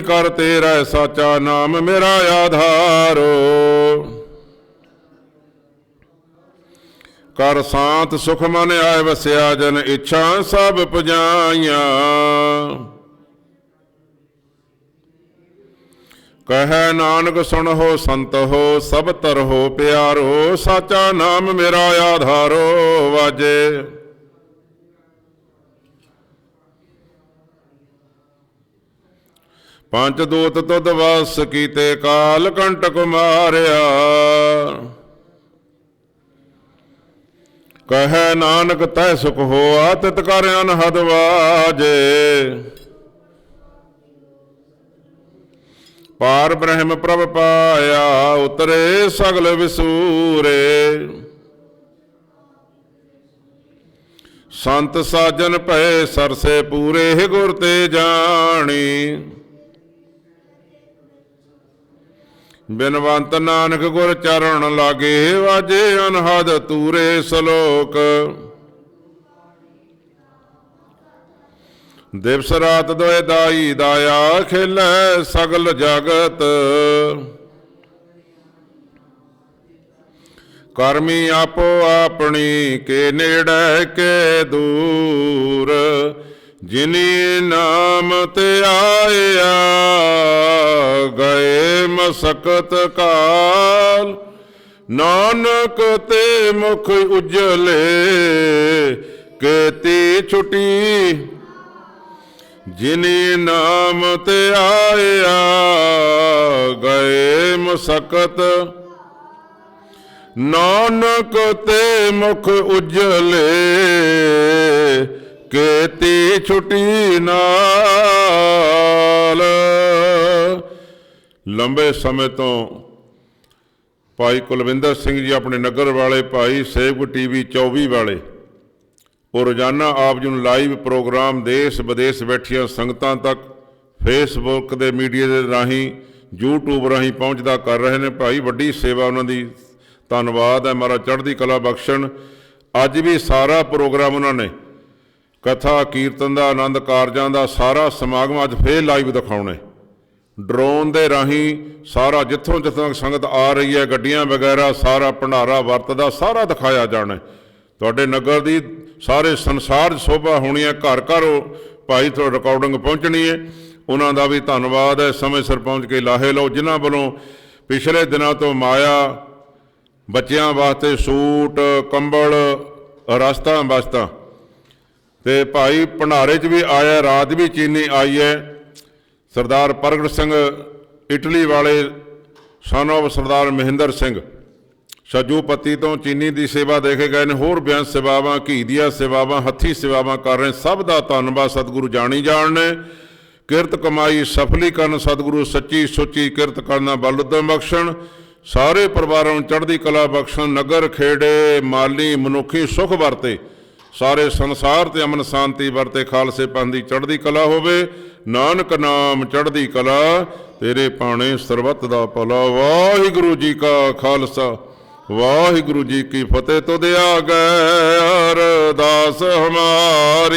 ਕਰ ਤੇਰਾ ਸਾਚਾ ਨਾਮ ਮੇਰਾ ਆਧਾਰੋ? ਕਰ ਸਾਤ ਸੁਖ ਮਨ ਆਏ ਵਸਿਆ ਜਨ ਇੱਛਾ ਸਭ ਪੁਜਾਈਆਂ। ਕਹੈ ਨਾਨਕ ਸੁਣ ਹੋ ਸੰਤ ਹੋ, ਸਭ ਤਰ ਹੋ ਪਿਆਰੋ, ਸਾਚਾ ਨਾਮ ਮੇਰਾ ਆਧਾਰੋ ਵਾਜੇ। ਪੰਜ ਦੂਤ ਤੁਧ ਵਸ ਕੀਤੇ ਕਾਲ ਕੰਟਕ ਮਾਰਿਆ। ਕਹੈ ਨਾਨਕ, ਤੈ ਸੁਖ ਹੋਆ, ਤਿਤ ਕਰ ਅਨਹਦ ਵਾਜੇ। ਪਾਰ ਬ੍ਰਹਮ ਪ੍ਰਭ ਪਾਇਆ, ਉਤਰੇ ਸਗਲ ਵਿਸੂਰੇ। ਸੰਤ ਸਾਜਨ ਭਏ, ਸਰਸੇ ਪੂਰੇ ਗੁਰ ਤੇ ਜਾਣੀ। ਬਿਨਵੰਤ ਨਾਨਕ ਗੁਰ ਚਰਨ ਲਾਗੇ ਵਾਜੇ ਅਨਹਦ ਤੂਰੇ ਸ਼ਲੋਕ। ਦਿਵਸ ਰਾਤ ਦੋਇ ਦਾਈ ਦਾਇਆ ਖੇਲੇ ਸਗਲ ਜਗਤ। ਕਰਮੀ ਆਪੋ ਆਪਣੀ ਕੇ ਨੇੜੇ ਕੇ ਦੂਰ। ਜਿਨੀ ਨਾਮ ਤੇ ਆਇਆ ਗਏ ਮਸਕਤ ਕਾਲ, ਨਾਨਕ ਤੇ ਮੁਖ ਉਜਲੇ, ਕੇਤੀ ਛੁਟੀ। ਜਿਨੀ ਨਾਮ ਤੇ ਆਇਆ, ਗਏ ਮਸਕਤ ਨਾਨਕ ਤੇ ਮੁਖ ਉਜਲੇ, ਕੇਤੀ ਛੁਟੀ ਨਾ। ਲੰਬੇ ਸਮੇਂ ਤੋਂ ਭਾਈ ਕੁਲਵਿੰਦਰ ਸਿੰਘ ਜੀ ਆਪਣੇ ਨਗਰ ਵਾਲੇ, ਭਾਈ ਸੇਵਕ ਟੀਵੀ 24 ਵਾਲੇ, ਉਹ ਰੋਜ਼ਾਨਾ ਆਪ ਜੀ ਨੂੰ ਲਾਈਵ ਪ੍ਰੋਗਰਾਮ ਦੇਸ਼ ਵਿਦੇਸ਼ ਬੈਠੀਆਂ ਸੰਗਤਾਂ ਤੱਕ ਫੇਸਬੁੱਕ ਦੇ ਮੀਡੀਆ ਦੇ ਰਾਹੀਂ, YouTube ਰਾਹੀਂ ਪਹੁੰਚਦਾ ਕਰ ਰਹੇ ਨੇ। ਭਾਈ ਵੱਡੀ ਸੇਵਾ ਉਹਨਾਂ ਦੀ, ਧੰਨਵਾਦ ਹੈ ਮਹਾਰਾਜ, ਚੜ੍ਹਦੀ ਕਲਾ ਬਖਸ਼ਣ। ਅੱਜ ਵੀ ਸਾਰਾ ਪ੍ਰੋਗਰਾਮ ਉਹਨਾਂ ਨੇ, ਕਥਾ, ਕੀਰਤਨ ਦਾ, ਆਨੰਦ ਕਾਰਜਾਂ ਦਾ ਸਾਰਾ ਸਮਾਗਮ ਅੱਜ ਫੇਰ ਲਾਈਵ ਦਿਖਾਉਣੇ ਡਰੋਨ ਦੇ ਰਾਹੀਂ ਸਾਰਾ ਜਿੱਥੋਂ ਜਿੱਥੋਂ ਤੱਕ ਸੰਗਤ ਆ ਰਹੀ ਹੈ, ਗੱਡੀਆਂ ਵਗੈਰਾ, ਸਾਰਾ ਭੰਡਾਰਾ ਵਰਤਦਾ, ਸਾਰਾ ਦਿਖਾਇਆ ਜਾਣਾ ਤੁਹਾਡੇ ਨਗਰ ਦੀ ਸਾਰੇ ਸੰਸਾਰ 'ਚ ਸ਼ੋਭਾ ਹੋਣੀ ਹੈ, ਘਰ ਘਰ ਉਹ ਭਾਈ ਤੋਂ ਰਿਕਾਰਡਿੰਗ ਪਹੁੰਚਣੀ ਹੈ। ਉਹਨਾਂ ਦਾ ਵੀ ਧੰਨਵਾਦ ਹੈ, ਸਮੇਂ ਸਿਰ ਪਹੁੰਚ ਕੇ ਲਾਹੇ ਲਓ। ਜਿਨ੍ਹਾਂ ਵੱਲੋਂ ਪਿਛਲੇ ਦਿਨਾਂ ਤੋਂ ਮਾਇਆ, ਬੱਚਿਆਂ ਵਾਸਤੇ ਸੂਟ, ਕੰਬਲ ਰਸਤਾ ਬਸਤਾ ਤੇ ਭਾਈ ਭੰਡਾਰੇ 'ਚ ਵੀ ਆਇਆ, ਰਾਤ ਵੀ ਚੀਨੀ ਆਈ ਹੈ। ਸਰਦਾਰ ਪ੍ਰਗਟ ਸਿੰਘ ਇਟਲੀ ਵਾਲੇ ਸਨ of ਸਰਦਾਰ ਮਹਿੰਦਰ ਸਿੰਘ। ਸੱਜੂ ਪੱਤੀ ਤੋਂ ਚੀਨੀ ਦੀ ਸੇਵਾ ਦੇ ਕੇ ਗਏ ਨੇ, ਹੋਰ ਬਿਆਨ ਸੇਵਾਵਾਂ, ਘੀ ਦੀਆਂ ਸੇਵਾਵਾਂ, ਹੱਥੀ ਸੇਵਾਵਾਂ ਕਰ ਰਹੇ ਸਭ ਦਾ ਧੰਨਵਾਦ ਸਤਿਗੁਰੂ ਜਾਣੀ ਜਾਣ ਨੇ। ਕਿਰਤ ਕਮਾਈ ਸਫਲੀਕਰਨ ਸਤਿਗੁਰੂ ਸੱਚੀ ਸੁੱਚੀ ਕਿਰਤ ਕਰਨਾ ਬਲ ਉਦਮ ਬਖਸ਼ਣ। ਸਾਰੇ ਪਰਿਵਾਰਾਂ ਨੂੰ ਚੜ੍ਹਦੀ ਕਲਾ ਬਖਸ਼ਣ। ਨਗਰ ਖੇੜੇ, ਮਾਲੀ, ਮਨੁੱਖੀ ਸੁਖ ਵਰਤੇ। ਸਾਰੇ ਸੰਸਾਰ ਤੇ ਅਮਨ ਸ਼ਾਂਤੀ ਵਰਤੇ ਖਾਲਸੇ ਪੰਥ ਦੀ ਚੜ੍ਹਦੀ ਕਲਾ ਹੋਵੇ, ਨਾਨਕ ਨਾਮ ਚੜ੍ਹਦੀ ਕਲਾ, ਤੇਰੇ ਪਾਣੇ ਸਰਬੱਤ ਦਾ ਭਲਾ। ਵਾਹਿਗੁਰੂ ਜੀ ਕਾ ਖਾਲਸਾ, ਵਾਹਿਗੁਰੂ ਜੀ ਕੀ ਫਤਿਹ, ਤੁਧ ਆ ਗਏ ਅਰਦਾਸ ਹਮਾਰੀ।